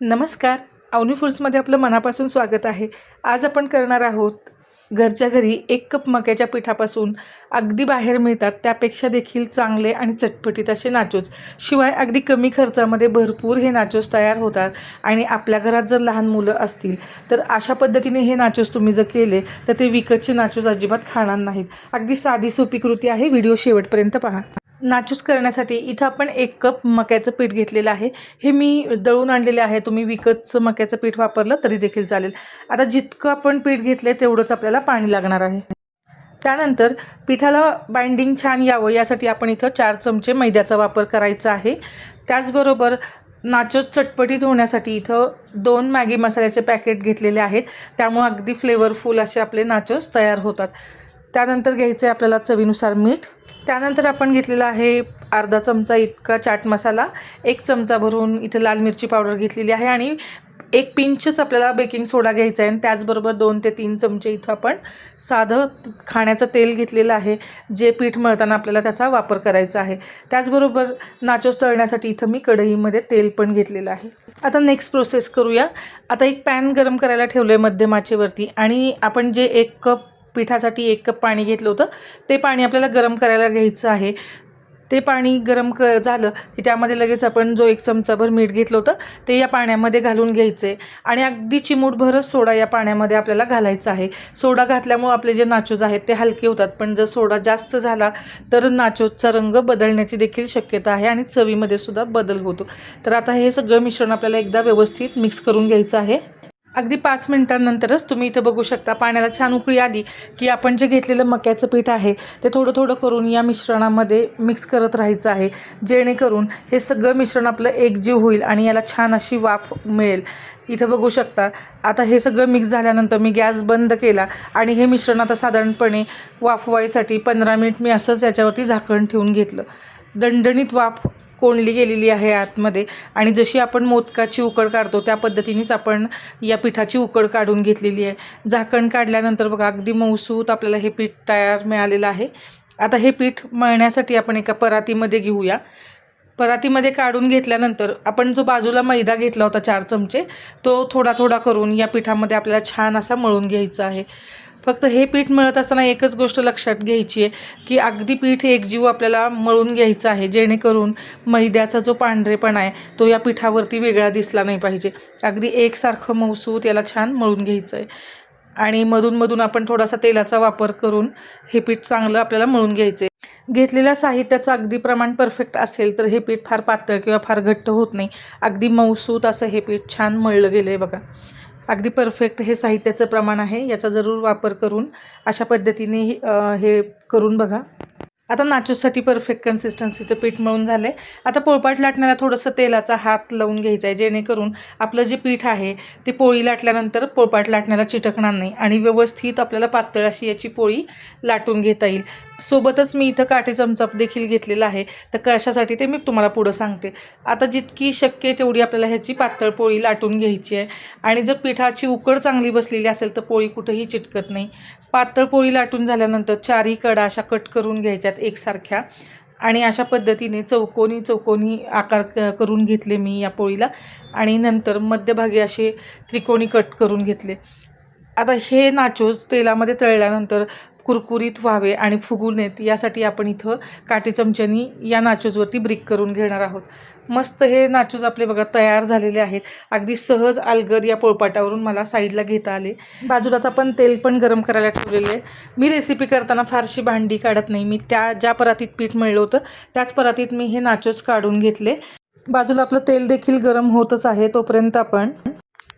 नमस्कार. अवनी फूड्समध्ये आपलं मनापासून स्वागत आहे. आज आपण करणार आहोत घरच्या घरी एक कप मक्याच्या पिठापासून अगदी बाहेर मिळतात त्यापेक्षा देखील चांगले आणि चटपटीत असे नाचोस शिवाय अगदी कमी खर्चामध्ये भरपूर हे नाचोस तयार होतात आणि आपल्या घरात जर लहान मुलं असतील तर अशा पद्धतीने हे नाचोस तुम्ही जर केले तर ते विकतचे नाचोस अजिबात खाणार नाहीत. अगदी साधी सोपी कृती आहे. व्हिडिओ शेवटपर्यंत पहा. नाचूस करण्यासाठी इथं आपण एक कप मक्याचं पीठ घेतलेलं आहे. हे मी दळून आणलेले आहे. तुम्ही विकतचं मक्याचं पीठ वापरलं तरी देखील चालेल. आता जितकं आपण पीठ घेतलं तेवढंच आपल्याला पाणी लागणार आहे. त्यानंतर पिठाला बाइंडिंग छान यावं. यासाठी आपण इथं चार चमचे मैद्याचा वापर करायचा आहे. त्याचबरोबर नाचोस चटपटीत होण्यासाठी इथं दोन मॅगी मसाल्याचे पॅकेट घेतलेले आहेत. त्यामुळे अगदी फ्लेवरफुल असे आपले नाचोस तयार होतात. त्यानंतर घ्यायचं आहे आपल्याला चवीनुसार मीठ. त्यानंतर आपण घेतलेला आहे अर्धा चमचा इतका चाट मसाला एक चमचा भरून इथं लाल मिरची पावडर घेतलेली आहे आणि एक पिंचच आपल्याला बेकिंग सोडा घ्यायचा आहे आणि त्याचबरोबर दोन ते तीन चमचे इथं आपण साधं खाण्याचं तेल घेतलेलं आहे जे पीठ मळताना आपल्याला त्याचा वापर करायचा आहे. त्याचबरोबर नाचोस तळण्यासाठी इथं मी कढईमध्ये तेल पण घेतलेलं आहे. आता नेक्स्ट प्रोसेस करूया. आता एक पॅन गरम करायला ठेवलं आहे मध्यमाचेवरती आणि आपण जे एक कप पिठासाठी एक कप पाणी घेतलं होतं. ते पाणी आपल्याला गरम करायला घ्यायचं आहे. ते पाणी गरम क झालं की त्यामध्ये लगेच आपण जो एक चमचाभर मीठ घेतलं होतं ते या पाण्यामध्ये घालून घ्यायचं. आहे आणि अगदी चिमूटभरच सोडा या पाण्यामध्ये आपल्याला घालायचा आहे. सोडा घातल्यामुळं आपले जे नाचोज आहेत ते हलके होतात. पण जर सोडा जास्त झाला तर नाचोजचा रंग बदलण्याची देखील शक्यता आहे आणि चवीमध्ये सुद्धा बदल होतो. तर आता हे सगळं मिश्रण आपल्याला एकदा व्यवस्थित मिक्स करून घ्यायचं आहे. अगदी पाच मिनटांनंतरच तुम्ही इथं बघू शकता. पाण्याला छान उकळी आली की आपण जे घेतलेलं मक्याचं पीठ आहे ते थोडं थोडं करून या मिश्रणामध्ये मिक्स करत राहायचं आहे. जेणेकरून हे सगळं मिश्रण आपलं एकजीव होईल आणि याला छान अशी वाफ मिळेल. इथं बघू शकता आता हे सगळं मिक्स झाल्यानंतर मी गॅस बंद केला आणि हे मिश्रण आता साधारणपणे वाफवायसाठी पंधरा मिनिट मी असंच याच्यावरती झाकण ठेवून घेतलं. दणदणीत वाफ कोंडली गेलेली आहे आतमध्ये. आणि जशी आपण मोदकाची उकड काढतो त्या पद्धतीनेच आपण या पिठाची उकड काढून घेतलेली आहे. झाकण काढल्यानंतर बघा अगदी मऊसूत आपल्याला हे पीठ तयार मिळालेलं आहे. आता हे पीठ मळण्यासाठी आपण एका परातीमध्ये घेऊया. परातीमध्ये काढून घेतल्यानंतर आपण जो बाजूला मैदा घेतला होता चार चमचे तो थोडा थोडा करून या पिठामध्ये आपल्याला छान असा मळून घ्यायचा आहे. फक्त हे पीठ मळत असताना एकच गोष्ट लक्षात घ्यायची आहे की अगदी पीठ एकजीव आपल्याला मळून घ्यायचं आहे जेणेकरून मैद्याचा जो पांढरेपणा आहे तो या पिठावरती वेगळा दिसला नाही पाहिजे. अगदी एकसारखं मऊसूत याला छान मळून घ्यायचं आहे आणि मधूनमधून आपण थोडासा तेलाचा वापर करून हे पीठ चांगलं आपल्याला मळून घ्यायचं आहे घेतलेल्या साहित्याचं अगदी प्रमाण परफेक्ट असेल तर हे पीठ फार पातळ किंवा फार घट्ट होत नाही. अगदी मऊसूत असं हे पीठ छान मळलं गेलं आहे बघा. अगदी परफेक्ट हे साहित्याचं प्रमाण आहे याचा जरूर वापर करून अशा पद्धतीने हे करून बघा. आता नाचोसाठी परफेक्ट कन्सिस्टन्सीचं पीठ मळून झालं आहे आता पोळपाट लाटण्याला थोडंसं तेलाचा हात लावून घ्यायचा आहे जेणेकरून आपलं जे पीठ आहे ते पोळी लाटल्यानंतर पोळपाट लाटण्याला चिटकणार नाही आणि व्यवस्थित आपल्याला पातळ अशी याची पोळी लाटून घेता येईल. सोबतच मी इथं काठी चमचा देखील घेतलेला आहे तर कशासाठी ते मी तुम्हाला पुढं सांगते. आता जितकी शक्य आहे तेवढी आपल्याला ह्याची पातळ पोळी लाटून घ्यायची आहे. आणि जर पिठाची उकड चांगली बसलेली असेल तर पोळी कुठंही चिटकत नाही. पातळ पोळी लाटून झाल्यानंतर चारही कडा अशा कट करून घ्यायच्यात. एकसारख्या. आणि अशा पद्धतीने चौकोनी चौकोनी आकार क करून घेतले मी या पोळीला. आणि नंतर मध्यभागी असे त्रिकोणी कट करून घेतले. आता हे नाचोज तेलामध्ये तळल्यानंतर कुरकुरीत व्हावे आणि फुगू नयेत यासाठी आपण इथं काठी चमच्यानी या नाचोजवरती ब्रिक करून घेणार आहोत. मस्त हे नाचोज आपले बघा तयार झालेले आहेत. अगदी सहज अलगर या पोळपाटावरून मला साईडला घेता आले. बाजूलाच आपण तेल पण गरम करायला ठेवलेले आहे. मी रेसिपी करताना फारशी भांडी काढत नाही. मी त्या ज्या परातीत पीठ मिळलं होतं त्याच परातीत मी हे नाचोज काढून घेतले. बाजूला आपलं तेल देखील गरम होतच आहे तोपर्यंत आपण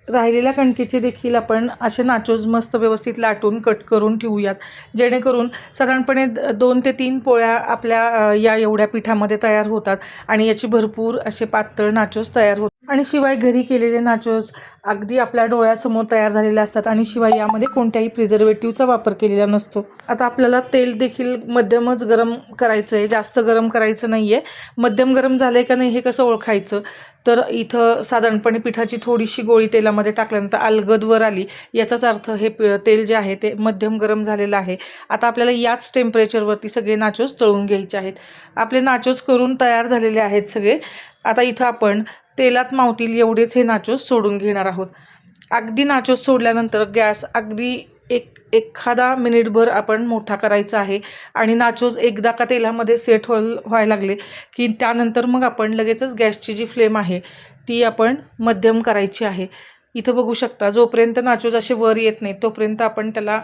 राहिलेल्या कणकेचे देखील आपण असे नाचोज मस्त व्यवस्थित लाटून कट करून ठेवूयात. जेणेकरून साधारणपणे दोन ते तीन पोळ्या आपल्या या एवढ्या पिठामध्ये तयार होतात आणि याची भरपूर असे पातळ नाचोज तयार होतात. आणि शिवाय घरी केलेले नाचोज अगदी आपल्या डोळ्यासमोर तयार झालेले असतात आणि शिवाय यामध्ये कोणत्याही प्रिझर्वेटिव्हचा वापर केलेला नसतो. आता आपल्याला तेल देखील मध्यमच गरम करायचं आहे जास्त गरम करायचं नाही आहे मध्यम गरम झालं आहे का नाही हे कसं ओळखायचं? तर इथं साधारणपणे पिठाची थोडीशी गोळी तेलामध्ये टाकल्यानंतर अलगद वर आली. याचाच अर्थ हे तेल जे आहे ते मध्यम गरम झालेलं आहे. आता आपल्याला याच टेम्परेचरवरती सगळे नाचोज तळून घ्यायचे आहेत. आपले नाचोज करून तयार झालेले आहेत सगळे. आता इथं आपण तेलात मावतील एवढेच हे नाचोस सोडून घेणार आहोत. अगदी नाचोस सोडल्यानंतर गॅस अगदी एक एखादा मिनिटभर आपण मोठा करायचा आहे आणि नाचोस एकदा का तेलामध्ये सेट हो व्हायला लागले की त्यानंतर मग आपण लगेचच गॅसची जी फ्लेम आहे ती आपण मध्यम करायची आहे. इथं बघू शकता जोपर्यंत नाचोज असे वर येत नाही तोपर्यंत आपण त्याला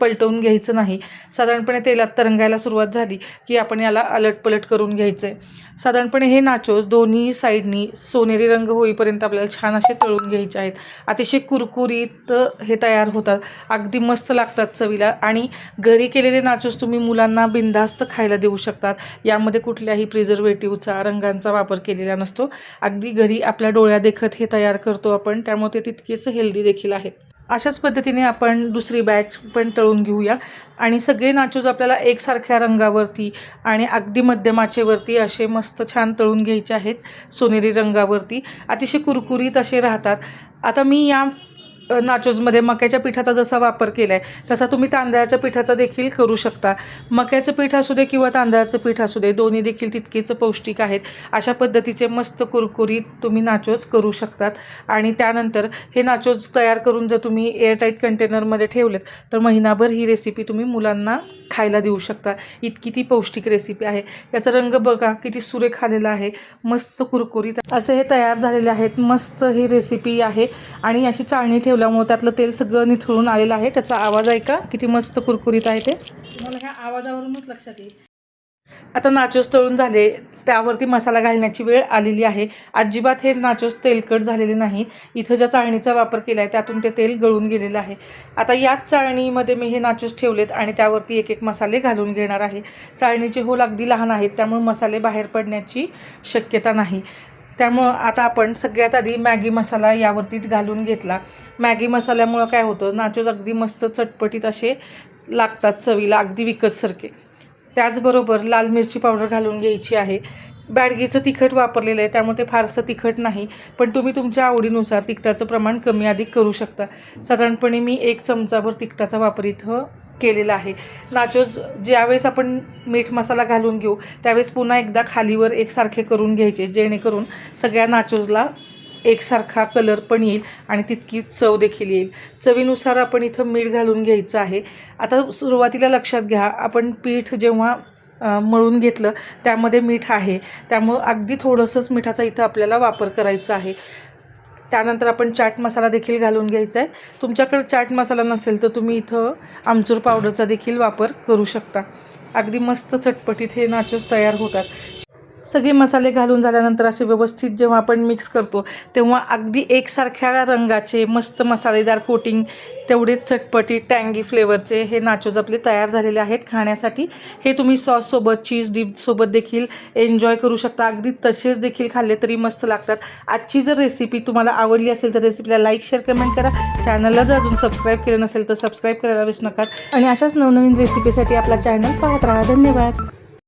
पलटवून घ्यायचं नाही. साधारणपणे तेलात तरंगायला सुरुवात झाली की आपण याला अलटपलट करून घ्यायचं आहे साधारणपणे हे नाचोस दोन्ही साईडनी सोनेरी रंग होईपर्यंत आपल्याला छान असे तळून घ्यायचे आहेत. अतिशय कुरकुरीत हे तयार होतात. अगदी मस्त लागतात चवीला आणि घरी केलेले नाचोस तुम्ही मुलांना बिनधास्त खायला देऊ शकतात. यामध्ये कुठल्याही प्रिझर्वेटिव्हचा रंगांचा वापर केलेला नसतो. अगदी घरी आपल्या डोळ्या देखत हे तयार करतो आपण. त्यामुळे ते तितकेच हेल्दी देखील आहेत. अशाच पद्धतीने आपण दुसरी बॅच पण तळून घेऊया. आणि सगळे नाचोज आपल्याला एकसारख्या रंगावरती आणि अगदी मध्यमाचेवरती असे मस्त छान तळून घ्यायचे आहेत. सोनेरी रंगावरती. अतिशय कुरकुरीत असे राहतात. आता मी या नाचोजमध्ये मक्याच्या पिठाचा जसा वापर केला आहे तसा तुम्ही तांदळाच्या पिठाचा देखील करू शकता. मक्याचं पीठ असू दे किंवा तांदळाचं पीठ असू दे दोन्ही देखील तितकेच पौष्टिक आहेत. अशा पद्धतीचे मस्त कुरकुरीत तुम्ही नाचोज करू शकतात. आणि त्यानंतर हे नाचोज तयार करून जर तुम्ही एअरटाईट कंटेनरमध्ये ठेवलेत तर महिनाभर ही रेसिपी तुम्ही मुलांना खायला देऊ शकता. इतकी ती पौष्टिक रेसिपी आहे. याचा रंग बघा किती सुरेख आलेला आहे. मस्त कुरकुरीत. असे हे तयार झालेले आहेत. मस्त ही रेसिपी आहे. आणि अशी चाळणी ठेवली ठेवल्यामुळे त्यातलं तेल सगळं निथळून आलेलं आहे. त्याचा आवाज ऐका. किती मस्त कुरकुरीत आहे ते. मला ह्या आवाजावरूनच लक्षात येईल. आता नाचोस तळून झाले. त्यावरती मसाला घालण्याची वेळ आलेली आहे. अजिबात हे नाचोस तेलकट झालेले नाही. इथं ज्या चाळणीचा वापर केला आहे त्यातून ते तेल गळून गेलेलं आहे. आता याच चाळणीमध्ये मी हे नाचोस ठेवलेत आणि त्यावरती एक एक मसाले घालून घेणार आहे. चाळणीचे होल अगदी लहान आहेत त्यामुळे मसाले बाहेर पडण्याची शक्यता नाही. त्यामुळं आता आपण सगळ्यात आधी मॅगी मसाला यावरती घालून घेतला. मॅगी मसाल्यामुळं काय होतं नाचोज अगदी मस्त चटपटीत असे लागतात चवीला अगदी विकतसारखे. त्याचबरोबर लाल मिरची पावडर घालून घ्यायची आहे. बॅडगीचं तिखट वापरलेलं आहे त्यामुळे ते फारसं तिखट नाही. पण तुम्ही तुमच्या आवडीनुसार तिखटाचं प्रमाण कमी अधिक करू शकता. साधारणपणे मी एक चमचाभर तिखटाचा वापर इथं केलेला आहे. नाचोज ज्यावेळेस आपण मीठ मसाला घालून घेऊ त्यावेळेस पुन्हा एकदा खालीवर एकसारखे करून घ्यायचे जेणेकरून सगळ्या नाचोजला एकसारखा कलर पण येईल आणि तितकी चव देखील येईल. चवीनुसार आपण इथं मीठ घालून घ्यायचं आहे. आता सुरुवातीला लक्षात घ्या आपण पीठ जेव्हा मळून घेतलं त्यामध्ये मीठ आहे. त्यामुळं अगदी थोडंसंच मिठाचा इथं आपल्याला वापर करायचा आहे. त्यानंतर आपण चाट मसाला देखील घालून घ्यायचा आहे तुमच्याकडे चाट मसाला नसेल तर तुम्ही इथं आमचूर पावडरचा देखील वापर करू शकता. अगदी मस्त चटपटीत हे नाचोस तयार होतात. सगळे मसाले घालून झाल्यानंतर असे व्यवस्थित जेव्हा आपण मिक्स करतो तेव्हा अगदी एकसारख्या रंगाचे मस्त मसालेदार कोटिंग तेवढेच चटपटी टँगी फ्लेवरचे हे नाचोज आपले तयार झालेले आहेत खाण्यासाठी. हे तुम्ही सॉससोबत चीज डिपसोबत देखील एन्जॉय करू शकता. अगदी तसेच देखील खाल्ले तरी मस्त लागतात. आजची जर रेसिपी तुम्हाला आवडली असेल तर रेसिपीला लाईक शेअर कमेंट करा. चॅनलला जर अजून सबस्क्राईब केलं नसेल तर सबस्क्राईब करायला विसरू नका. आणि अशाच नवनवीन रेसिपीसाठी आपला चॅनल पाहत राहा. धन्यवाद.